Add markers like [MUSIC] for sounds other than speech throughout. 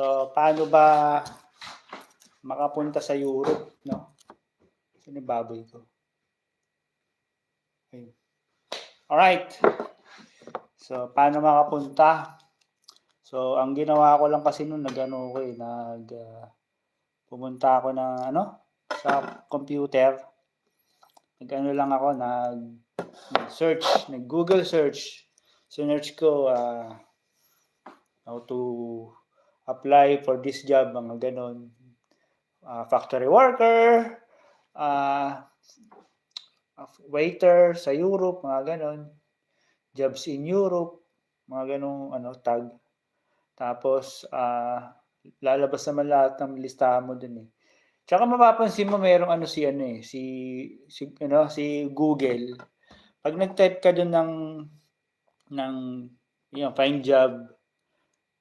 So, paano ba makapunta sa Europe, no? Sino baboy ko? Ayun. Alright. So, paano makapunta? So, ang ginawa ko lang kasi noon, nag-ano ko eh, nag, ah, pumunta ako ng, ano, sa computer. Nag-ano lang ako, nag, search, nag-Google search. Sinearch ko, ah, how to apply for this job, mga ganon. Ah, factory worker, ah, waiter sa Europe, mga ganon. Jobs in Europe, mga ganong ano, tag. Tapos, ah, lalabas naman lahat ng listahan mo dun eh. Tsaka mapapansin mo merong ano si ano eh, si, si ano, si Google. Pag nag-type ka dun ng ng yun, find job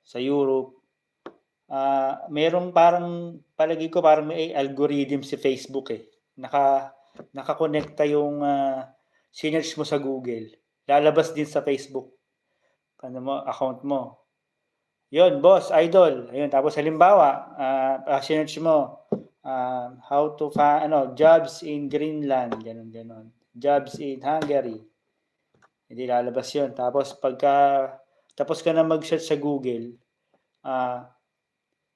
sa Europe, ah merong parang palagi ko parang may algorithm si Facebook eh. Naka nakakonekta yung uh, sinearch mo sa Google. Lalabas din sa Facebook. Ano mo, account mo. Yun, boss, idol. Ayun, tapos halimbawa, uh, uh, sinearch mo, uh, how to find, ano, jobs in Greenland, ganun, ganun. Jobs in Hungary. Hindi lalabas yun. Tapos pagka, tapos ka na mag-search sa Google, uh,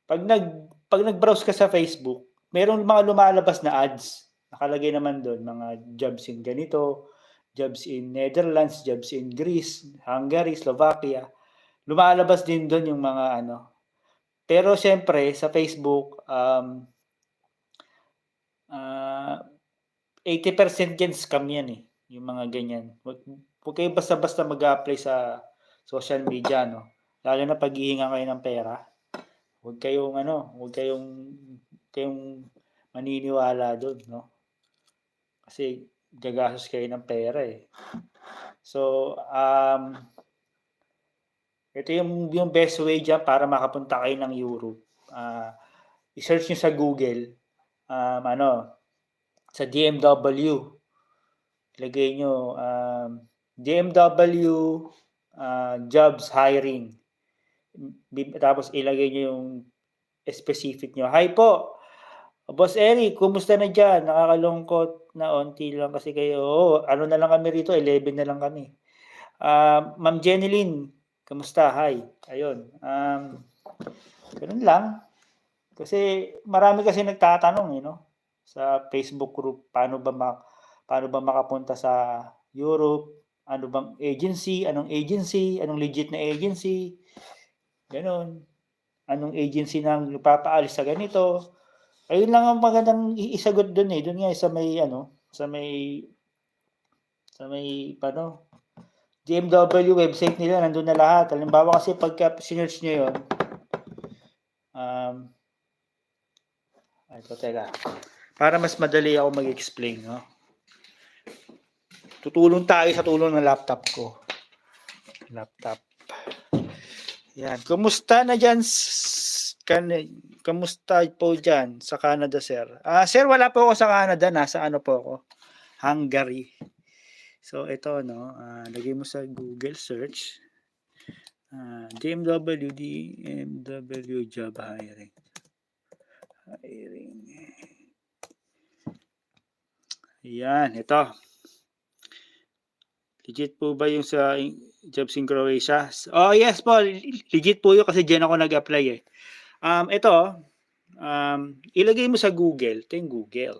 pag nag, pag nag-browse ka sa Facebook, merong mga lumalabas na ads. Nakalagay naman doon, mga jobs in ganito, jobs in Netherlands, jobs in Greece, Hungary, Slovakia. Lumalabas din doon yung mga ano. Pero siyempre, sa Facebook, um, uh, 80% yan scam yan eh. Yung mga ganyan. Huwag, kayo basta-basta mag-apply sa social media, no? Lalo na pag kayo ng pera. Huwag kayong ano, huwag kayong kayong maniniwala doon, no? Kasi gagastos kayo ng pera eh. So, um, ito yung, yung best way dyan para makapunta kayo ng Europe. Uh, i-search nyo sa Google, um, ano, sa DMW. Ilagay nyo, um, DMW uh, jobs hiring. Tapos ilagay nyo yung specific nyo. Hi po, Boss Eric, kumusta na dyan? Nakakalungkot na onti lang kasi kayo. Oh, ano na lang kami rito, 11 na lang kami. Uh, Ma'am Jeneline, kumusta? Hi. Ayun. Um, ganun lang. Kasi marami kasi nagtatanong, you know, sa Facebook group, paano ba mak paano ba makapunta sa Europe? Ano bang agency? Anong agency? Anong legit na agency? Ganon. Anong agency nang nagpapaalis sa ganito? Ayun lang ang magandang isagot doon eh. Doon nga sa may ano, sa may sa may paano GMW website nila nandoon na lahat. Halimbawa kasi pagka sinearch niyo 'yon um ito teka. Para mas madali ako mag-explain, no? Tutulong tayo sa tulong ng laptop ko. Laptop. Yan. Kumusta na dyan kan kamusta po diyan sa Canada, sir? Ah, uh, sir, wala po ako sa Canada, nasa ano po ako? Hungary. So ito no, uh, lagay mo sa Google search uh, DMW DMW job hiring. Hiring. Yan, ito. Legit po ba yung sa jobs in Croatia? Oh, yes po. Legit po yun kasi diyan ako nag-apply eh. Um, ito, um, ilagay mo sa Google. Ito yung Google.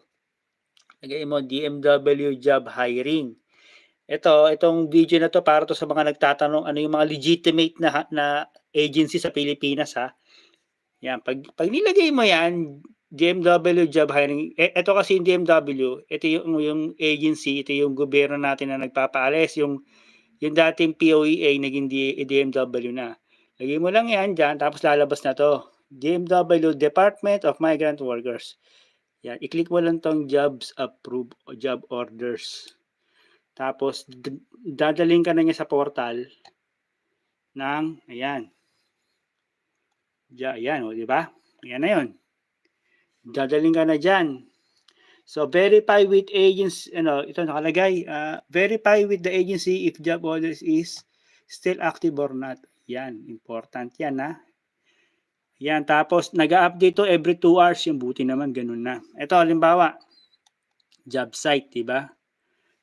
Lagay mo DMW job hiring. Ito, itong video na to para to sa mga nagtatanong ano yung mga legitimate na, na agency sa Pilipinas ha. Yan, pag, pag nilagay mo yan, DMW job hiring, e, ito kasi yung DMW, ito yung, yung agency, ito yung gobyerno natin na nagpapaalis, yung, yung dating POEA naging DMW na. Lagay mo lang yan dyan, tapos lalabas na to. DMW Department of Migrant Workers. Yan, i-click mo lang tong jobs approve o job orders. Tapos dadaling ka na niya sa portal ng ayan. Ja, ayan, o di ba? Ayan na 'yon. Dadaling ka na diyan. So verify with agency, ano, ito nakalagay, uh, verify with the agency if job orders is still active or not. Yan, important yan ha. Yan, tapos nag-update to every 2 hours yung buti naman, ganun na. Ito, halimbawa, job site, di ba?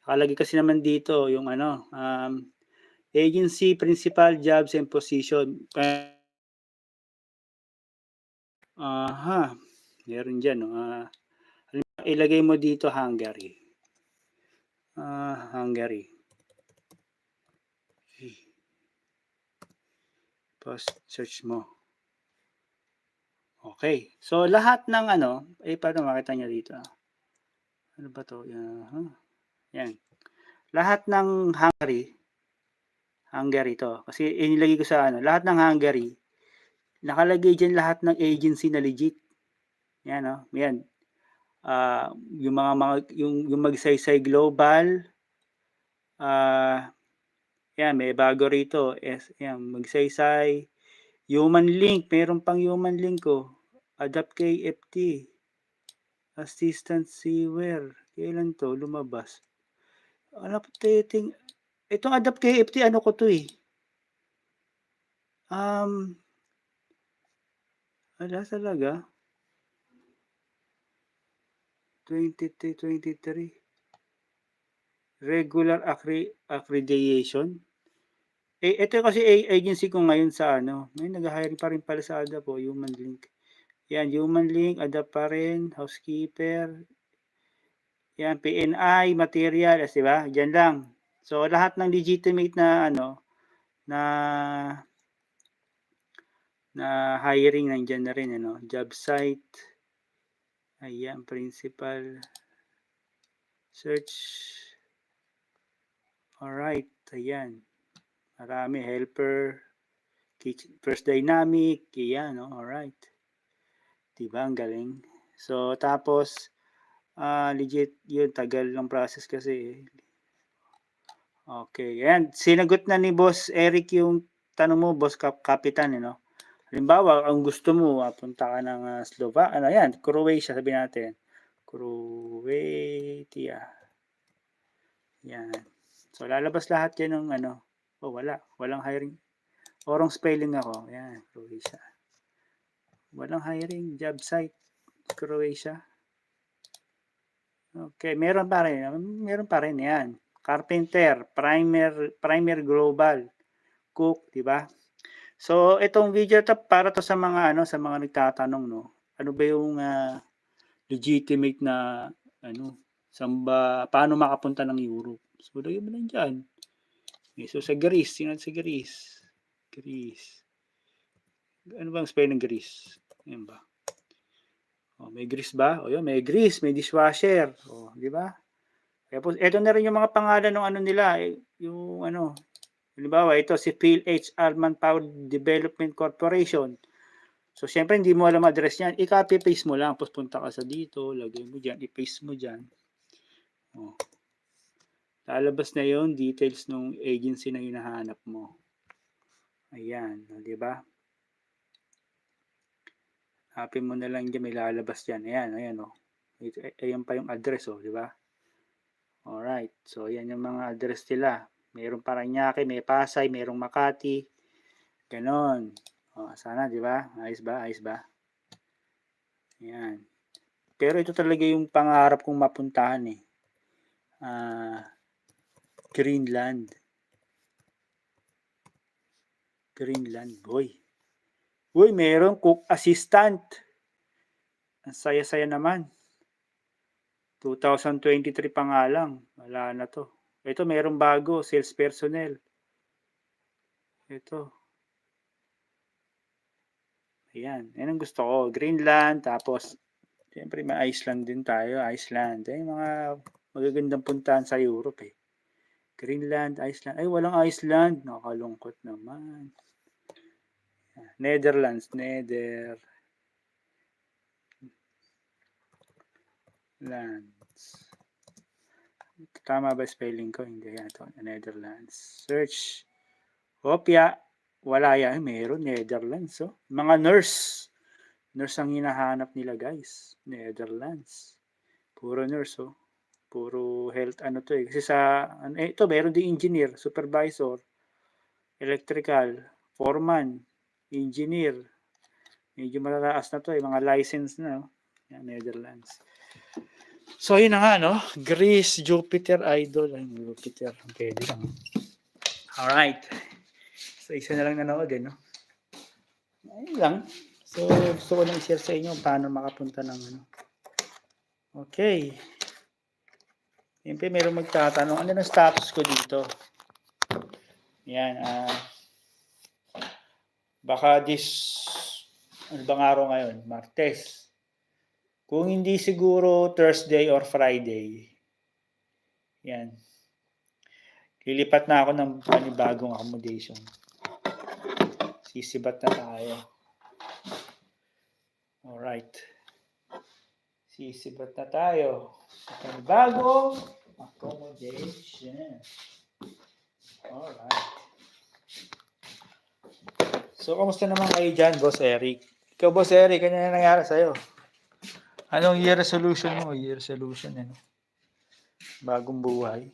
Nakalagay kasi naman dito yung ano, um, agency, principal, jobs, and position. Aha, meron dyan. No? Halimbawa, ilagay mo dito Hungary. Ah, Hungary. Post search mo. Okay. So, lahat ng ano, eh, paano makita niya dito? Ano ba to? Yan. huh? Yan. Lahat ng Hungary, Hungary to. Kasi inilagay ko sa ano, lahat ng Hungary, nakalagay dyan lahat ng agency na legit. Yan, no? Yan. Ah, yung mga, mga yung, yung magsaysay global, ah, yan, may bago rito. Yes, yan, magsaysay, human link, meron pang human link ko. Adapt KFT. Assistant Seaware. Kailan to lumabas? Ano po ting Itong Adapt KFT, ano ko to eh. Um, wala talaga. 23, 23. Regular accre- accreditation. Eh, ito kasi agency ko ngayon sa ano. May nag-hiring pa rin pala sa ADAP po, Human Link. Yan, Human Link, ADAP pa rin, Housekeeper. Yan, PNI, Materials, di ba? Diyan lang. So, lahat ng legitimate na ano, na na hiring nandiyan na rin, ano, job site. Ayan, principal. Search. Alright, ayan. Marami, helper, kitchen, first dynamic, yan, no? Alright. Diba, ang galing. So, tapos, ah legit yun, tagal ng process kasi. Okay, yan. Sinagot na ni Boss Eric yung tanong mo, Boss Kap Kapitan, you know? Halimbawa, ang gusto mo, ah, punta ka ng uh, Slova, ano yan, Croatia, sabi natin. Croatia. Yan. So, lalabas lahat yan ng ano, Oh, wala. Walang hiring. Orong spelling ako. Yan, Croatia. Walang hiring. Job site. Croatia. Okay, meron pa rin. Meron pa rin yan. Carpenter, primer, primer global, cook, di ba? So, itong video to para to sa mga ano, sa mga nagtatanong, no. Ano ba yung uh, legitimate na ano, samba, paano makapunta ng Europe? So, lagyan mo lang dyan. Okay, so sa Greece, sino sa Greece? Greece. Ano bang spelling ng Greece? Yan ba? Oh, may Greece ba? O yun, may Greece, may dishwasher. O, di ba? Tapos, ito na rin yung mga pangalan ng ano nila. Eh, yung ano, halimbawa, ito si Phil H. Alman Power Development Corporation. So, syempre, hindi mo alam address niyan. I-copy-paste mo lang. Tapos, punta ka sa dito. Lagay mo dyan. I-paste mo dyan. Oh lalabas na yon details ng agency na hinahanap mo. Ayan, di ba? Hanapin mo na lang dyan, may lalabas dyan. Ayan, ayan o. Ayan pa yung address o, oh, di ba? Alright, so ayan yung mga address nila. Mayroong Paranaque, may Pasay, mayroong Makati. Ganon. O, sana, di ba? Ayos ba? Ayos ba? Ayan. Pero ito talaga yung pangarap kong mapuntahan eh. Uh, Greenland. Greenland, boy. Uy, meron cook assistant. Ang saya-saya naman. 2023 pa nga lang. Wala na to. Ito, meron bago. Sales personnel. Ito. Ayan. Yan ang gusto ko. Greenland. Tapos, siyempre may Iceland din tayo. Iceland. Ay, mga magagandang puntahan sa Europe eh. Greenland, Iceland. Ay, walang Iceland. Nakakalungkot naman. Netherlands, Nether. Lands. Tama ba spelling ko? Hindi yan ito. Netherlands. Search. Opya. Wala yan. Meron. Netherlands. Oh. Mga nurse. Nurse ang hinahanap nila guys. Netherlands. Puro nurse. Oh puro health ano to eh. Kasi sa, ano, eh, ito meron din engineer, supervisor, electrical, foreman, engineer, Medyo matataas na to, eh, mga license na. Oh. Yan, Netherlands. So, yun na nga, no? Greece, Jupiter, Idol. Ay, Jupiter. Pwede lang. Alright. So, isa na lang nanood, eh, no? Ayun lang. So, gusto ko lang i-share sa inyo paano makapunta ng ano. Okay. Siyempre, meron magtatanong, ano na status ko dito? Yan, ah. baka this, ano bang araw ngayon? Martes. Kung hindi siguro Thursday or Friday. Yan. Lilipat na ako ng panibagong accommodation. Sisibat na tayo. Alright. Sisibat na tayo. Sa panibagong accommodation. Alright. So, kamusta naman kayo dyan, Boss Eric? Ikaw, Boss Eric, ano na nangyari sa'yo? Anong year resolution mo? Year resolution, ano? Bagong buhay.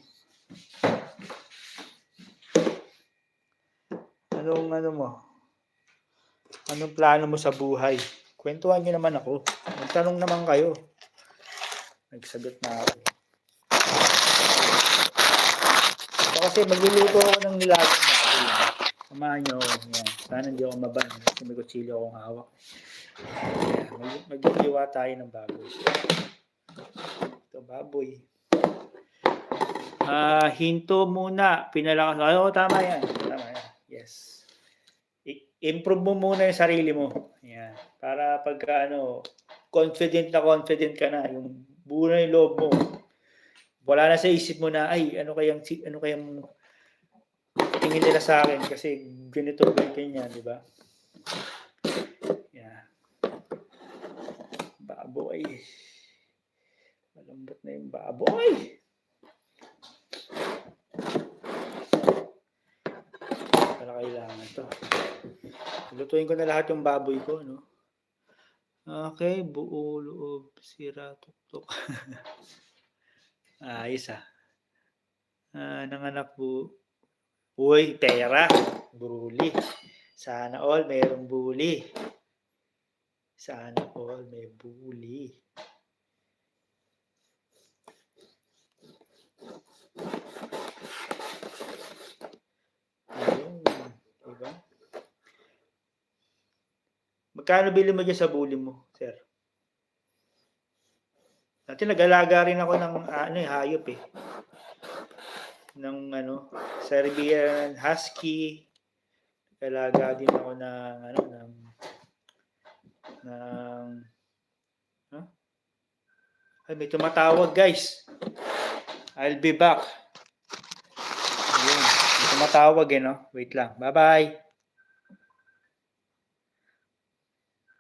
Anong ano mo? Anong plano mo sa buhay? Kwentuhan niyo naman ako. Magtanong naman kayo. Nagsagot na ako. So, kasi magluluto ako ng nilagang baboy. Samahan niyo ako. Sana hindi ako maban. Kasi may kutsilyo akong hawak. Mag- Magluluwa tayo ng baboy. Ito, baboy. Ah, hinto muna. Pinalakas. Ay, oh, tama yan. Tama yan. Yes. I- improve mo muna yung sarili mo. Yan. Para pagka ano, confident na confident ka na. Yung buo na yung loob mo. Wala na sa isip mo na, ay, ano kayang, ano kayang tingin nila sa akin kasi ganito, ganyan, di ba? Yan. Baboy. Malambot na yung baboy. Para kailangan to. Lutuin ko na lahat yung baboy ko, no? Okay, buo loob, sira, tuktok. [LAUGHS] Ayos ah. Ah, nanganak po. Uy, pera. Buli. Sana all mayroong buli. Sana all may buli. Ayun. Diba? Magkano bili mo dyan sa buli mo, sir? Dati nag-alaga rin ako ng ano, eh, hayop eh. Ng ano, Serbian Husky. Nag-alaga din ako ng ano, ng ng huh? Ay, may tumatawag guys. I'll be back. Ayun. May tumatawag eh, no? Wait lang. Bye-bye.